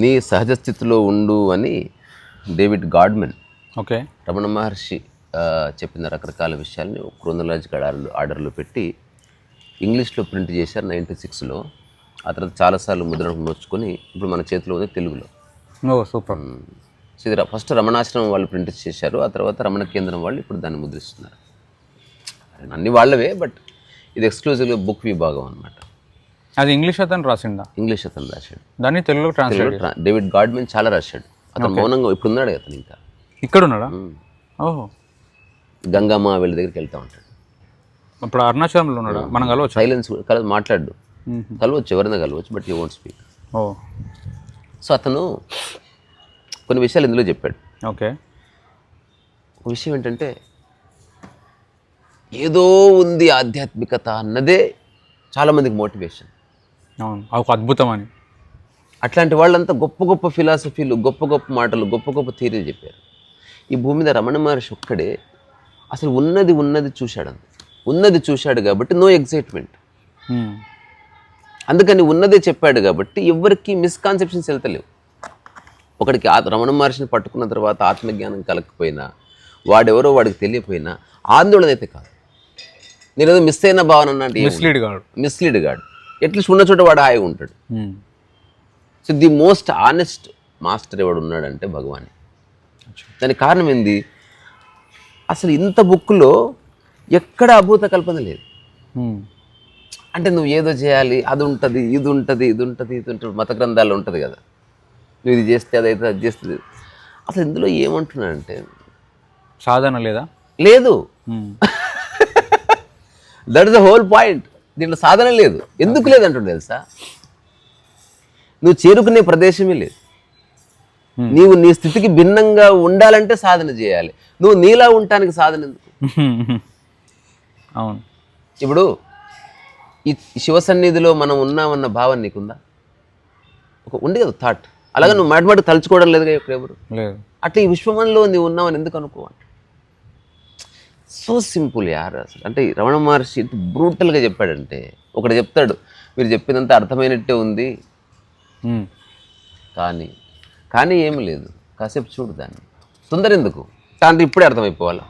నీ సహజ స్థితిలో ఉండు అని David Godman okay. Ramana Maharshi చెప్పిన రకరకాల విషయాల్ని క్రోనలాజికల్ ఆర్డర్ ఆర్డర్లో పెట్టి ఇంగ్లీష్లో ప్రింట్ చేశారు నైంటీ సిక్స్లో. ఆ తర్వాత చాలాసార్లు ముద్రణ నోచుకొని ఇప్పుడు మన చేతిలో ఉంది తెలుగులో. Oh super. సో ఇది ఫస్ట్ రమణాశ్రమం వాళ్ళు ప్రింట్ చేశారు ఆ తర్వాత రమణ కేంద్రం వాళ్ళు ఇప్పుడు దాన్ని ముద్రిస్తున్నారు. అన్ని వాళ్ళవే బట్ ఇది ఎక్స్క్లూజివ్గా బుక్ విభాగం అనమాట అది ఇంగ్లీష్ అతను రాసిండా? ఇంగ్లీష్ అతను రాశాడు. దాన్ని తెలుగులో ట్రాన్స్లేట్ డేవిడ్ గాడ్మెన్ చాలా రాశాడు. అతను మౌనంగా ఇప్పుడు ఉన్నాడు అతను ఇంకా. ఇక్కడ ఉన్నాడా ఓహో. గంగమ్మ వీళ్ళ దగ్గరికి వెళ్తూ ఉంటాడు. ఇప్పుడు అరుణాచలంలో ఉన్నాడా? మనం కలవచ్చు? సైలెన్స్ కల మాట్లాడు. కలవచ్చు ఎవరైనా కలవచ్చు but you won't speak oh. So అతను కొన్ని విషయాలు ఇందులో చెప్పాడు. ఓకే. ఒక విషయం ఏంటంటే ఏదో ఉంది ఆధ్యాత్మికత అన్నదే చాలామందికి మోటివేషన్ అవును. ఒక అద్భుతం అని అట్లాంటి వాళ్ళంతా గొప్ప గొప్ప ఫిలాసఫీలు గొప్ప గొప్ప మాటలు గొప్ప గొప్ప థీరీలు చెప్పారు. ఈ భూమి మీద రమణ మహర్షి ఒక్కడే అసలు ఉన్నది ఉన్నది చూశాడు ఉన్నది చూశాడు కాబట్టి నో ఎగ్జైట్మెంట్. అందుకని ఉన్నదే చెప్పాడు కాబట్టి ఎవరికి మిస్కాన్సెప్షన్స్ వెళ్తలేవు. ఒకడికి ఆ రమణ మహర్షిని పట్టుకున్న తర్వాత ఆత్మజ్ఞానం కలగకపోయినా వాడెవరో వాడికి తెలియపోయినా ఆందోళన అయితే కాదు. నేను ఏదో మిస్ అయిన భావన అన్నట్టు మిస్లీడ్ కాడు మిస్లీడ్ గాడు. అట్లీస్ట్ ఉన్న చోట వాడు హాయిగా ఉంటాడు. So the most honest master ఎవడు ఉన్నాడంటే భగవాన్. దానికి కారణం ఏంది? అసలు ఇంత బుక్లో ఎక్కడ అభూత కల్పన లేదు. మ్మ్. అంటే నువ్వు ఏదో చేయాలి అది ఉంటుంది ఇది ఉంటుంది ఇది ఉంటుంది ఇది ఉంటుంది మత గ్రంథాల్లో ఉంటుంది కదా. నువ్వు ఇది చేస్తే అదైతే అది చేస్తుంది అసలు ఇందులో ఏమంటున్నాడంటే సాధన లేదా? లేదు. That is the whole point దీంట్లో సాధన లేదు. ఎందుకు లేదంటుండే తెలుసా? నువ్వు చేరుకునే ప్రదేశమే లేదు. నీవు నీ స్థితికి భిన్నంగా ఉండాలంటే సాధన చేయాలి. నువ్వు నీలా ఉండటానికి సాధన ఎందుకు? అవును. ఇప్పుడు ఈ శివ సన్నిధిలో మనం ఉన్నామన్న భావన నీకుందా? ఒక ఉంది కదా థాట్ అలాగే నువ్వు మాట మాట తలుచుకోవడం లేదుగా ఇక్కడ ఎవరు? లేదు. అట్లా ఈ విశ్వమంలో నీవు ఉన్నావని ఎందుకు అనుకో సో సింపుల్ యార్ అసలు. అంటే రమణ మహర్షి బ్రూటల్గా చెప్పాడంటే ఒకటి చెప్తాడు మీరు చెప్పినంత అర్థమైనట్టే ఉంది. కానీ కానీ ఏమి లేదు. కాసేపు చూడు దాన్ని. తొందర ఎందుకు? అంటే ఇప్పుడే అర్థమైపోవాలా?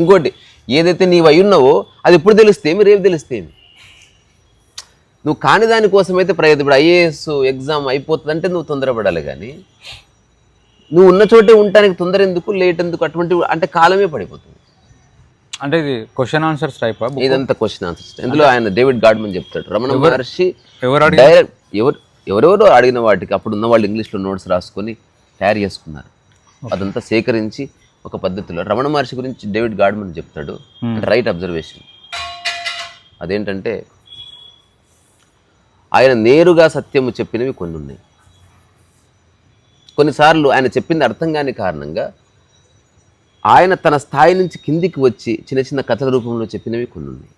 ఇంకోటి ఏదైతే నీవు అయి ఉన్నావో అది ఎప్పుడు తెలుస్తేమి రేపు తెలుస్తేమి నువ్వు కాని దానికోసమైతే ప్రయత్నం ఇప్పుడు ఐఏఎస్ ఎగ్జామ్ అయిపోతుందంటే నువ్వు తొందరపడాలి కానీ నువ్వు ఉన్న చోటే ఉండటానికి తొందర ఎందుకు లేట్ ఎందుకు అటువంటి అంటే కాలమే పడిపోతుంది. అంటే ఇది క్వశ్చన్ ఆన్సర్స్ టైప్ ఇదంతా క్వశ్చన్ ఆన్సర్స్ ఇందులో ఆయన డేవిడ్ గాడ్మన్ చెప్తాడు. రమణ మహర్షి ఎవరు డైరెక్ట్ ఎవరు ఎవరెవరో అడిగిన వాటికి అప్పుడు ఉన్న వాళ్ళు ఇంగ్లీష్లో నోట్స్ రాసుకొని తయారు చేసుకున్నారు. అదంతా సేకరించి ఒక పద్ధతిలో రమణ మహర్షి గురించి డేవిడ్ గాడ్మన్ చెప్తాడు. అంటే రైట్ అబ్జర్వేషన్ అదేంటంటే ఆయన నేరుగా సత్యము చెప్పినవి కొన్ని ఉన్నాయి. కొన్నిసార్లు ఆయన చెప్పింది అర్థం కాని కారణంగా ఆయన తన స్థాయి నుంచి కిందికి వచ్చి చిన్న చిన్న కథల రూపంలో చెప్పినవి కొన్ని ఉన్నాయి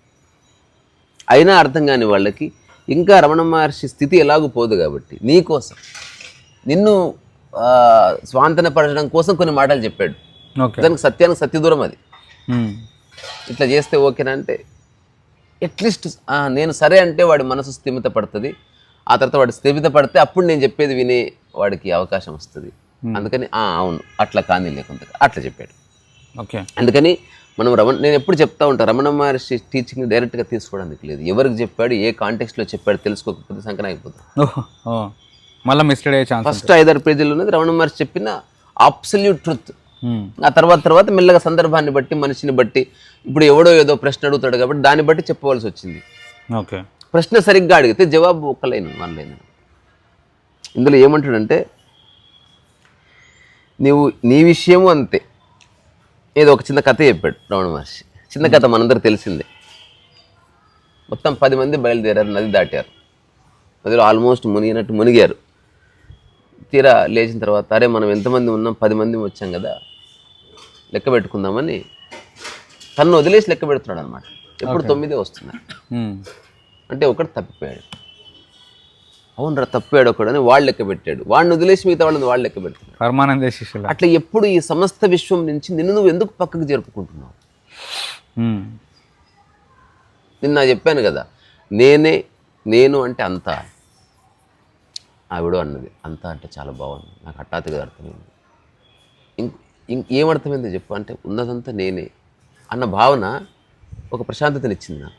అయినా అర్థం కాని వాళ్ళకి ఇంకా రమణ మహర్షి స్థితి ఎలాగూ పోదు కాబట్టి నీ కోసం. నిన్ను ఆ, స్వాంతనపరచడం కోసం కొన్ని మాటలు చెప్పాడు. దానికి సత్యానికి సత్య దూరం అది. ఇట్లా చేస్తే ఓకేనా అంటే అట్లీస్ట్ నేను సరే అంటే వాడి మనసు స్థిమిత పడుతుంది. ఆ తర్వాత వాడు స్థిమిత పడితే అప్పుడు నేను చెప్పేది వినే వాడికి అవకాశం వస్తుంది. అందుకని "ఆ, అవును అట్లా కానీ లేకుంత అట్లా చెప్పాడు. అందుకని మనం రమణ నేను ఎప్పుడు చెప్తా ఉంటాను రమణ మహర్షి టీచింగ్ డైరెక్ట్గా తీసుకోవడానికి లేదు. ఎవరికి చెప్పాడు ఏ కాంటెక్స్ట్లో చెప్పాడు తెలుసుకోకపోతే సంకన అయిపోతుంది. మళ్ళీ మిస్లీడ్ అయ్యే ఛాన్స్ ఫస్ట్ ఐదారు పేజీలు ఉన్నది రమణ మహర్షి చెప్పిన అబ్సల్యూట్ ట్రుత్ మ్మ్. ఆ తర్వాత తర్వాత మెల్లగా సందర్భాన్ని బట్టి మనిషిని బట్టి ఇప్పుడు ఎవడో ఏదో ప్రశ్న అడుగుతాడు కాబట్టి దాన్ని బట్టి చెప్పవలసి వచ్చింది. ఓకే. ప్రశ్న సరిగ్గా అడిగితే జవాబు ఒక లైన్ వన్ లైన్ ఇందులో ఏమంటాడంటే నీవు నీ విషయము అంతే. ఏదో ఒక చిన్న కథ చెప్పాడు రమణ మహర్షి. చిన్న కథ మనందరికి తెలిసిందే. మొత్తం పది మంది బయలుదేరారు నది దాటారు. నదిలో ఆల్మోస్ట్ మునిగినట్టు మునిగారు. తీరా లేచిన తర్వాత అరే మనం ఎంతమంది ఉన్నాం పది మంది వచ్చాం కదా లెక్క పెట్టుకుందామని తను వదిలేసి లెక్క పెడుతున్నాడు అనమాట ఎప్పుడు తొమ్మిదే వస్తున్నారు మ్మ్. అంటే ఒకడు తప్పిపోయాడు. అవునరా తప్పిపోయాడు ఒకడు అని వాళ్ళు లెక్క పెట్టాడు. వాడిని వదిలేసి మిగతా వాళ్ళని వాళ్ళు లెక్క పెడుతున్నాడు పరమానంద శిష్యుల. అట్లా ఎప్పుడు ఈ సమస్త విశ్వం నుంచి నిన్ను నువ్వు ఎందుకు పక్కకు జరుపుకుంటున్నావు. నిన్న చెప్పాను కదా నేనే నేను అంటే అంతా. ఆవిడ అన్నది అంతా అంటే చాలా బాగుంది. నాకు హఠాత్తుగా అర్థమైంది. ఇంక ఇంక ఏం అర్థమైంది చెప్పు అంటే ఉన్నదంతా నేనే అన్న భావన ఒక ప్రశాంతతనిచ్చింది నాకు.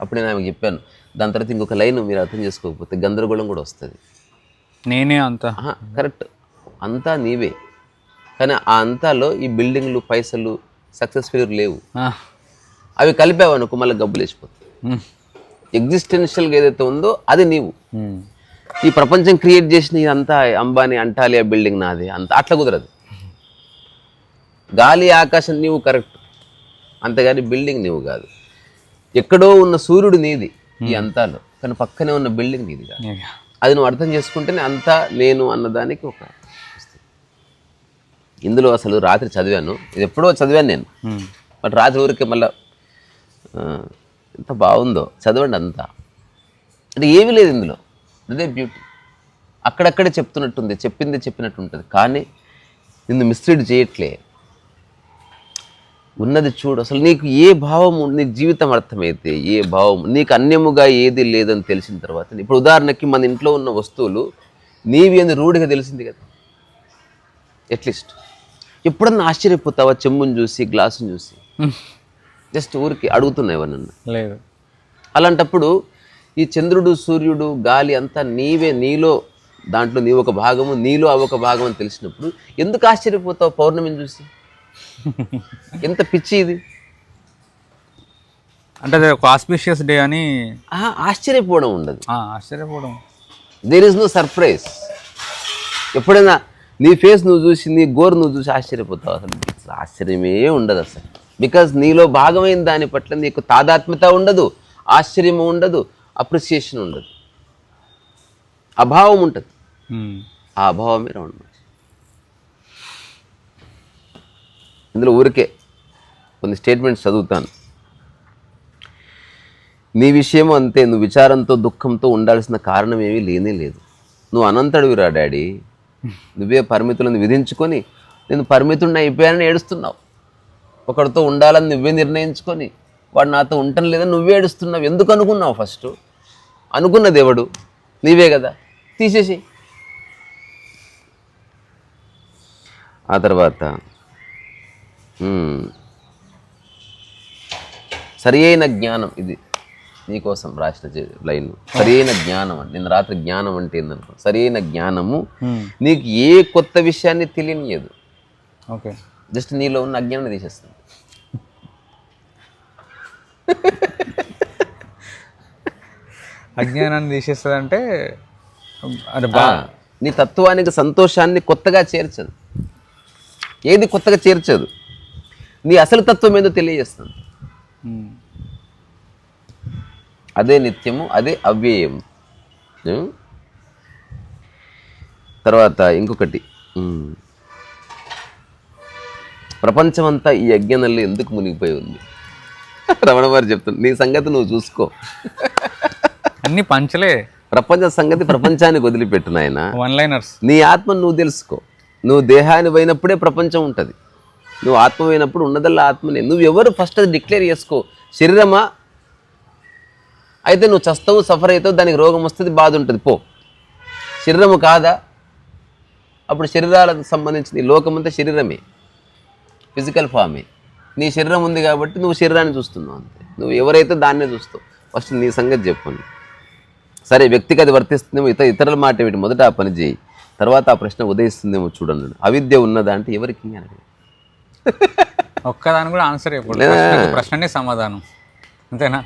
అప్పుడు నేను ఆమెకు చెప్పాను దాని తర్వాత ఇంకొక లైన్ మీరు అర్థం చేసుకోకపోతే గందరగోళం కూడా వస్తుంది. నేనే అంత. కరెక్ట్. అంతా నీవే. కానీ ఆ అంతాలో ఈ బిల్డింగ్లు పైసలు సక్సెస్ ఫెయిర్ లేవు. అవి కలిపావు అనుకో మళ్ళీ గబ్బులు వేసిపోతాయి. మ్. ఎగ్జిస్టెన్షియల్గా ఏదైతే ఉందో అది నీవు. ఈ ప్రపంచం క్రియేట్ చేసిన ఇదంతా అంబానీ అంటాలి ఆ బిల్డింగ్ నాది. అంత అట్లా కుదరదు. గాలి ఆకాశం నీవు కరెక్ట్. అంతేగాని బిల్డింగ్ నీవు కాదు. ఎక్కడో ఉన్న సూర్యుడు నీది. ఈ అంతాలో. కానీ పక్కనే ఉన్న బిల్డింగ్ ఇక. అది నువ్వు అర్థం చేసుకుంటేనే అంతా నేను అన్నదానికి ఒక. ఇందులో అసలు రాత్రి చదివాను. ఇది ఎప్పుడో చదివాను నేను. మ్. బట్ రాత్రి ఊరికే మళ్ళా ఎంత బాగుందో. చదవండి అంతా. అంటే ఏమీ లేదు ఇందులో. అదే బ్యూటీ అక్కడక్కడే చెప్తున్నట్టుంది చెప్పింది చెప్పినట్టు ఉంటుంది. కానీ నిన్ను మిస్లీడ్ చేయట్లే. ఉన్నది చూడు. అసలు నీకు ఏ భావం నీకు జీవితం అర్థమైతే ఏ భావం నీకు అన్యముగా ఏది లేదని తెలిసిన తర్వాత ఇప్పుడు ఉదాహరణకి మన ఇంట్లో ఉన్న వస్తువులు నీవి అని రూఢిగా తెలిసింది కదా. అట్లీస్ట్. ఎప్పుడన్నా ఆశ్చర్యపోతావా చెంబుని చూసి గ్లాసుని చూసి. జస్ట్ ఊరికి అడుగుతున్నాయి ఎవరన్నా లేదు. అలాంటప్పుడు ఈ చంద్రుడు సూర్యుడు గాలి అంతా నీవే నీలో దాంట్లో నీ ఒక భాగము నీలో అవి ఒక భాగం అని తెలిసినప్పుడు ఎందుకు ఆశ్చర్యపోతావు పౌర్ణమిని చూసి? ఎంత పిచ్చి ఇది. అంటే ఒక ఆస్పిషియస్ డే అని ఆశ్చర్యపోవడం ఉండదు. ఆశ్చర్యపోవడం. దేర్ ఇస్ నో సర్ప్రైజ్ ఎప్పుడైనా నీ ఫేస్ నువ్వు చూసి నీ గోరు నువ్వు చూసి ఆశ్చర్యపోతావు. అసలు ఆశ్చర్యమే ఉండదు అసలు. బికాజ్ నీలో భాగమైన దాని పట్ల నీకు తాదాత్మ్యత ఉండదు ఆశ్చర్యం ఉండదు అప్రిసియేషన్ ఉండదు. అభావం ఉంటుంది. మ్. ఆ అభావమే రమణ మహర్షి ఇందులో ఊరికే కొన్ని స్టేట్మెంట్స్ చదువుతాను. నీ విషయం అంతే నువ్వు విచారంతో దుఃఖంతో ఉండాల్సిన కారణం ఏమీ లేనే లేదు. నువ్వు అనంతడివిరా డాడీ. నువ్వే పరిమితులను విధించుకొని నేను పరిమితుడిని అయిపోయానని ఏడుస్తున్నావు. ఒకరితో ఉండాలని నువ్వే నిర్ణయించుకొని వాడు నాతో ఉండటం లేదని నువ్వే ఏడుస్తున్నావు. ఎందుకు అనుకున్నావు ఫస్ట్? అనుకున్న దేవుడు నీవే కదా. తీసేసి ఆ తర్వాత సరి అయిన జ్ఞానం ఇది. నీకోసం రాసిన లైన్. సరి అయిన జ్ఞానం అని నిన్న రాత్రి జ్ఞానం అంటే ఏందనుకో సరి అయిన జ్ఞానము. నీకు ఏ కొత్త విషయాన్ని తెలియనియదు ఓకే. జస్ట్ నీలో ఉన్న అజ్ఞానాన్ని తీసేస్తుంది. అజ్ఞానాన్ని తీసేస్తుంది అంటే నీ తత్వానికి సంతోషాన్ని కొత్తగా చేర్చదు. ఏది కొత్తగా చేర్చదు? నీ అసలు తత్వం ఏదో తెలియజేస్తుంది. అదే నిత్యము అదే అవ్యయం? తర్వాత ఇంకొకటి. ప్రపంచమంతా ఈ యజ్ఞనల్లి ఎందుకు మునిగిపోయి ఉంది? రమణ వారు చెప్తుంది నీ సంగతి నువ్వు చూసుకో. అన్ని పంచలే. ప్రపంచ సంగతి ప్రపంచానికి వదిలిపెట్టు నాయన. వన్ లైనర్స్ నీ ఆత్మను నువ్వు తెలుసుకో. నువ్వు దేహాన్ని పోయినప్పుడే ప్రపంచం ఉంటుంది. నువ్వు ఆత్మమైనప్పుడు ఉన్నదల్లా ఆత్మనే. నువ్వు ఎవరు? ఫస్ట్ అది డిక్లేర్ చేసుకో. శరీరమా? అయితే నువ్వు చస్తావు సఫర్ అవుతావు దానికి రోగం వస్తుంది బాధ ఉంటుంది. పో. శరీరము కాదా? అప్పుడు శరీరాలకు సంబంధించిన లోకమంతా శరీరమే. ఫిజికల్ ఫామే నీ శరీరం ఉంది కాబట్టి నువ్వు శరీరాన్ని చూస్తున్నావు అంతే. నువ్వు ఎవరైతే దాన్నే చూస్తావు? ఫస్ట్ నీ సంగతి చెప్పండి. సరే వ్యక్తికి అది వర్తిస్తుందేమో ఇతర ఇతరుల మాట ఏమిటి మొదట ఆ పని చేయి. తర్వాత ఆ ప్రశ్న ఉదయిస్తుందేమో చూడండి. అవిద్య ఉన్నదా అంటే ఎవరికి అని ఒక్కదాని కూడా ఆన్సర్ ప్రశ్నకు ప్రశ్ననే సమాధానం. అంతేనా?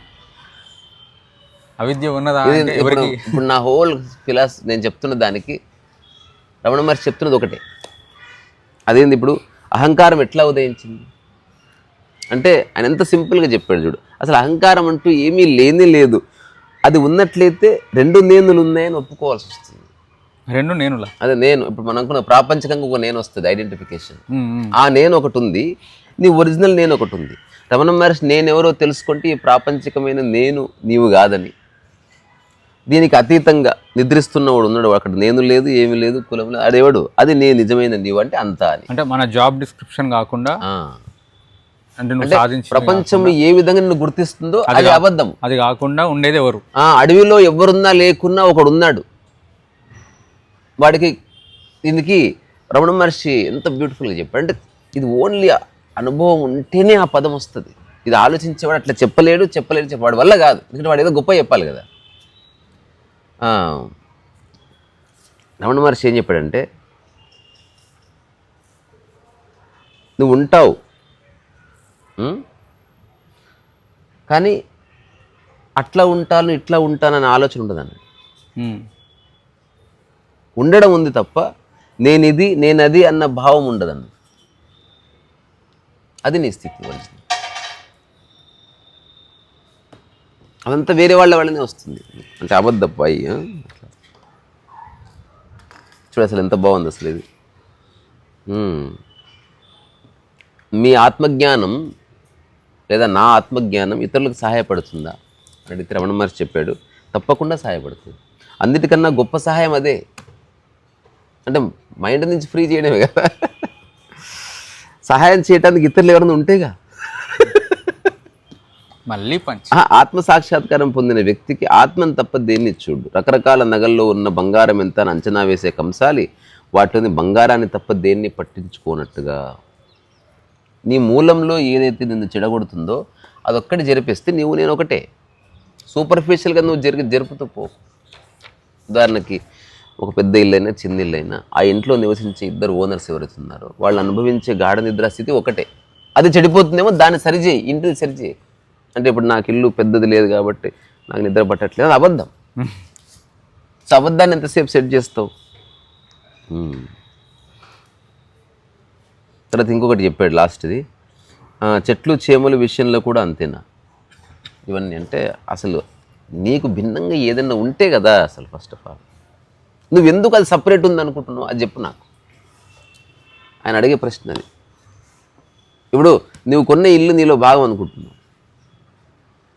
అవిద్య ఉన్నదా ఎవరికి? ఇప్పుడు నా హోల్ ఫిలాస్ నేను చెప్తున్న దానికి రమణ మహర్షి చెప్తున్నది ఒకటే. అదేంది ఇప్పుడు? అహంకారం ఎట్లా ఉదయించింది? అంటే ఆయన ఎంత సింపుల్గా చెప్పాడు చూడు. అసలు అహంకారం అంటూ ఏమీ లేనే లేదు. అది ఉన్నట్లయితే రెండు నేనులు ఉన్నాయని ఒప్పుకోవాల్సి వస్తుంది. రెండు నేనులా. అదే నేను ఇప్పుడు మనం అనుకున్న ప్రాపంచికంగా ఒక నేను వస్తుంది ఐడెంటిఫికేషన్. ఆ నేను ఒకటి ఉంది నీ ఒరిజినల్ నేను ఒకటి ఉంది. రమణ మహర్షి నేను ఎవరో తెలుసుకుంటే ఈ ప్రాపంచికమైన నేను నీవు కాదని. దీనికి అతీతంగా నిద్రిస్తున్నవాడు ఉన్నాడు అక్కడ నేను లేదు ఏమీ లేదు కులం లేదు అదేవాడు అది నేను నిజమైన నీవు అంటే అంతా అని. అంటే మన జాబ్ డిస్క్రిప్షన్ కాకుండా. అంటే ప్రపంచం ఏ విధంగా నిన్ను గుర్తిస్తుందో అది అబద్ధం. అది కాకుండా ఉండేది ఎవరు? ఆ అడవిలో ఎవరున్నా లేకున్నా ఒకడు ఉన్నాడు వాడికి దీనికి రమణ మహర్షి ఎంత బ్యూటిఫుల్గా చెప్పాడు. అంటే ఇది ఓన్లీ అనుభవం ఉంటేనే ఆ పదం వస్తుంది. ఇది ఆలోచించేవాడు అట్లా చెప్పలేడు చెప్పలేడు చెప్ప వాడి వల్ల కాదు. ఎందుకంటే వాడు ఏదో గొప్ప చెప్పాలి కదా. రమణ మహర్షి ఏం చెప్పాడంటే నువ్వు ఉంటావు. కానీ అట్లా ఉంటాను ఇట్లా ఉంటానని ఆలోచన ఉండదు అన్నాడు. ఉండడం ఉంది తప్ప నేను ఇది నేను అది అన్న భావం ఉండదన్న అది నీ స్థితి మంచిది అదంతా వేరే వాళ్ళ వాళ్ళనే వస్తుంది. అంటే అబద్ధపు అయ్యి చూడు అసలు ఎంత బాగుంది అసలు ఇది. మీ ఆత్మజ్ఞానం లేదా నా ఆత్మజ్ఞానం ఇతరులకు సహాయపడుతుందా? అని రమణ మహర్షి చెప్పాడు తప్పకుండా సహాయపడుతుంది. అన్నిటికన్నా గొప్ప సహాయం అదే. అంటే మైండ్ నుంచి ఫ్రీ చేయడమే కదా. సహాయం చేయడానికి ఇతరులు ఎవరైనా ఉంటేగా. మళ్ళీ ఆత్మ సాక్షాత్కారం పొందిన వ్యక్తికి ఆత్మను తప్ప దేన్ని చూడు. రకరకాల నగల్లో ఉన్న బంగారం ఎంత అని అంచనా వేసే కంసాలి వాటిలోని బంగారాన్ని తప్ప దేన్ని పట్టించుకోనట్టుగా. నీ మూలంలో ఏదైతే నిన్ను చెడగొడుతుందో అదొక్కటి జరిపిస్తే నీవు నేను ఒకటే. సూపర్ఫిషియల్గా నువ్వు జరిగి జరుపుతూ పో. ఉదాహరణకి ఒక పెద్ద ఇల్లైనా చిన్న ఇల్లైనా ఆ ఇంట్లో నివసించే ఇద్దరు ఓనర్స్ ఎవరైతే వాళ్ళు అనుభవించే గాఢ నిద్ర స్థితి ఒకటే. అది చెడిపోతుందేమో దాన్ని సరిచేయి ఇంటిని సరిచేయి. అంటే ఇప్పుడు నాకు ఇల్లు పెద్దది లేదు కాబట్టి నాకు నిద్ర పట్టట్లేదు అది అబద్ధం. సో అబద్ధాన్ని ఎంతసేపు సెట్ చేస్తావు? తర్వాత ఇంకొకటి చెప్పాడు లాస్ట్ది. చెట్లు చేమల విషయంలో కూడా అంతేనా? ఇవన్నీ అంటే అసలు నీకు భిన్నంగా ఏదైనా ఉంటే కదా అసలు ఫస్ట్ ఆఫ్ ఆల్ నువ్వు ఎందుకు అది సపరేట్ ఉంది అనుకుంటున్నావు అది చెప్పు నాకు. ఆయన అడిగే ప్రశ్న అది. ఇప్పుడు నువ్వు కొన్న ఇల్లు నీలో భాగం అనుకుంటున్నావు.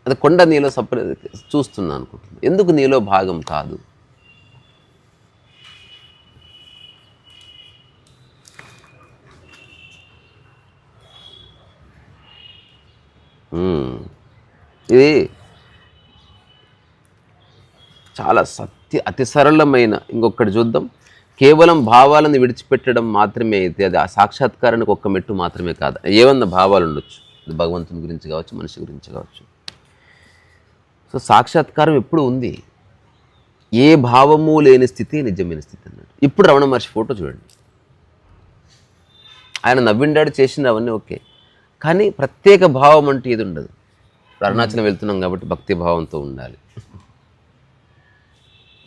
అది కొండ నీలో సపరేట్ చూస్తున్నా అనుకుంటున్నావు. ఎందుకు నీలో భాగం కాదు? ఇది చాలా సత్య అతి సరళమైన ఇంకొకటి చూద్దాం. కేవలం భావాలను విడిచిపెట్టడం మాత్రమే అయితే అది ఆ సాక్షాత్కారానికి ఒక్క మెట్టు మాత్రమే కాదు. ఏమన్నా భావాలు ఉండొచ్చు? అది భగవంతుని గురించి కావచ్చు మనిషి గురించి కావచ్చు. సో సాక్షాత్కారం ఎప్పుడు ఉంది? ఏ భావము లేని స్థితి నిజమైన స్థితి అన్నాడు. ఇప్పుడు రమణ మహర్షి ఫోటో చూడండి. ఆయన నవ్విండాడు చేసిండు అవన్నీ ఓకే. కానీ ప్రత్యేక భావం అంటే ఏది ఉండదు. అరుణాచలం వెళ్తున్నాం కాబట్టి భక్తి భావంతో ఉండాలి.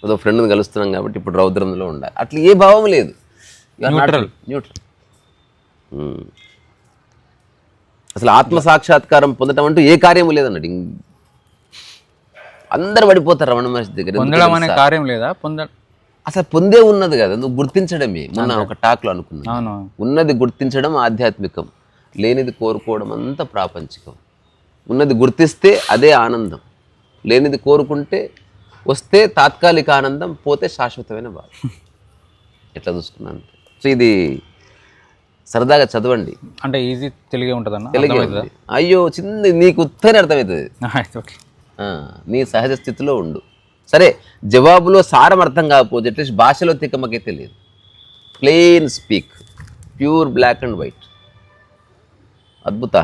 ఏదో ఫ్రెండ్ని కలుస్తున్నాం కాబట్టి ఇప్పుడు రౌద్రంలో ఉండాలి. అట్లా ఏ భావం లేదు. Neutral. న్యూట్రల్ అసలు ఆత్మ సాక్షాత్కారం పొందటం అంటూ ఏ కార్యము లేదన్నాడు ఇం- అందరు పడిపోతారు రమణ మహర్షి దగ్గర. పొందడం అనే? కార్యం లేదా? పొంద అసలు పొందే ఉన్నది కదా. నువ్వు గుర్తించడమే. మొన్న ఒక టాక్లో అనుకున్నాను. అవును. ఉన్నది గుర్తించడం ఆధ్యాత్మికం. లేనిది కోరుకోవడం అంతా ప్రాపంచికం. ఉన్నది గుర్తిస్తే అదే ఆనందం. లేనిది కోరుకుంటే వస్తే తాత్కాలిక ఆనందం పోతే శాశ్వతమైన బాధ ఎట్లా చూసుకున్నాను సో ఇది సరదాగా చదవండి. అంటే ఈజీ తెలిగే ఉంటుందన్న? తెలుగే. అయ్యో చిన్న నీకు ఉత్తనే అర్థమవుతుంది. నీ సహజ స్థితిలో ఉండు. సరే జవాబులో సారం అర్థం కాకపోతే అట్లీస్ట్ భాషలో తిక్కమకే తెలియదు. Plain speak pure black and white అద్భుత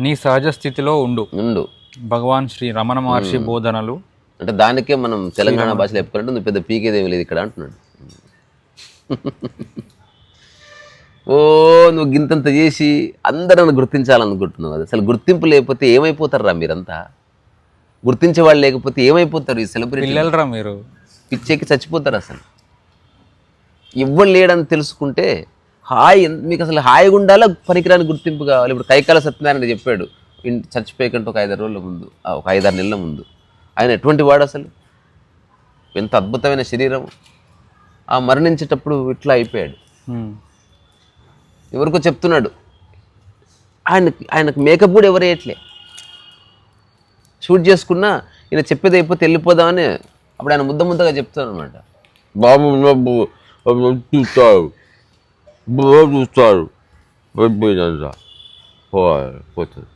నీ సహజ స్థితిలో ఉండు. ఉండు. భగవాన్ శ్రీ రమణ మహర్షి బోధనలు అంటే దానికే మనం తెలంగాణ భాషలో చెప్పుకుంటే నువ్వు పెద్ద పీకేదేమి లేదు ఇక్కడ అంటున్నాడు. ఓ నువ్వు గింతంత చేసి అందరూ నన్ను గుర్తించాలనుకుంటున్నావు అసలు గుర్తింపు లేకపోతే ఏమైపోతారా మీరంతా? గుర్తించే వాళ్ళు లేకపోతే ఏమైపోతారు ఈ సెలబ్రిటీ పిల్లలరా మీరు? పిచ్చెక్కి చచ్చిపోతారు అసలు. ఇవ్వడు లేడని తెలుసుకుంటే హాయ్ మీకు అసలు హాయిగా ఉండాలా పనికిరాని గుర్తింపు కావాలి ఇప్పుడు కైకాల సత్యనారాయణ చెప్పాడు ఇంటి చచ్చిపోయకంటే ఒక ఐదారు రోజుల ముందు ఒక ఐదారు నెలల ముందు. ఆయన ఎటువంటి వాడు అసలు? ఎంత అద్భుతమైన శరీరం. ఆ మరణించేటప్పుడు ఇట్లా అయిపోయాడు. ఎవరికో చెప్తున్నాడు. ఆయనకి ఆయనకు మేకప్ కూడా ఎవరు వేయట్లే. షూట్ చేసుకున్నా ఈయన చెప్పేది అయిపోతే వెళ్ళిపోదామని అప్పుడు ఆయన ముద్ద ముద్దగా చెప్తాను అనమాట బాబు అయిపోయిందంతా పో పోతుంది.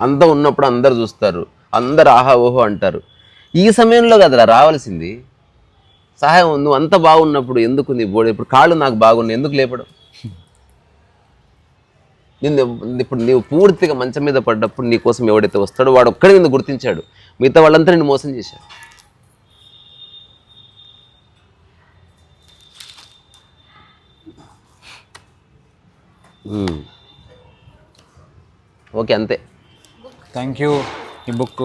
అంత ఉన్నప్పుడు అందరు చూస్తారు. అందరు ఆహా ఓహో అంటారు. ఈ సమయంలో కదరా రావాల్సింది సహాయం నువ్వు అంత బాగున్నప్పుడు ఎందుకు నీ బోడి? ఇప్పుడు కాళ్ళు నాకు బాగున్నాయి ఎందుకు లేపడం? నిన్ను ఇప్పుడు నీవు పూర్తిగా మంచం మీద పడ్డప్పుడు నీ కోసం ఎవడైతే వస్తాడో వాడు ఒక్కడే నిన్ను గుర్తించాడు. మిగతా వాళ్ళంతా నిన్ను మోసం చేశారు. ఓకే అంతే. థ్యాంక్ యూ ఈ బుక్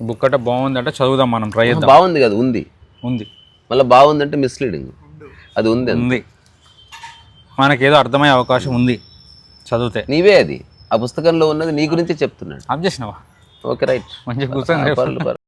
బుక్ అంటే బాగుందంటే చదువుదాం మనం ట్రై చేద్దాం. బాగుంది కదా ఉంది. ఉంది. మళ్ళీ బాగుందంటే మిస్లీడింగ్ అది ఉంది. ఉంది. మనకేదో అర్థమయ్యే అవకాశం ఉంది చదివితే. నీవే అది. ఆ పుస్తకంలో ఉన్నది నీ గురించి చెప్తున్నాడు. ఆప్ చేసినావా? ఓకే రైట్ కూర్చొని పర్లేదు పర్లేదు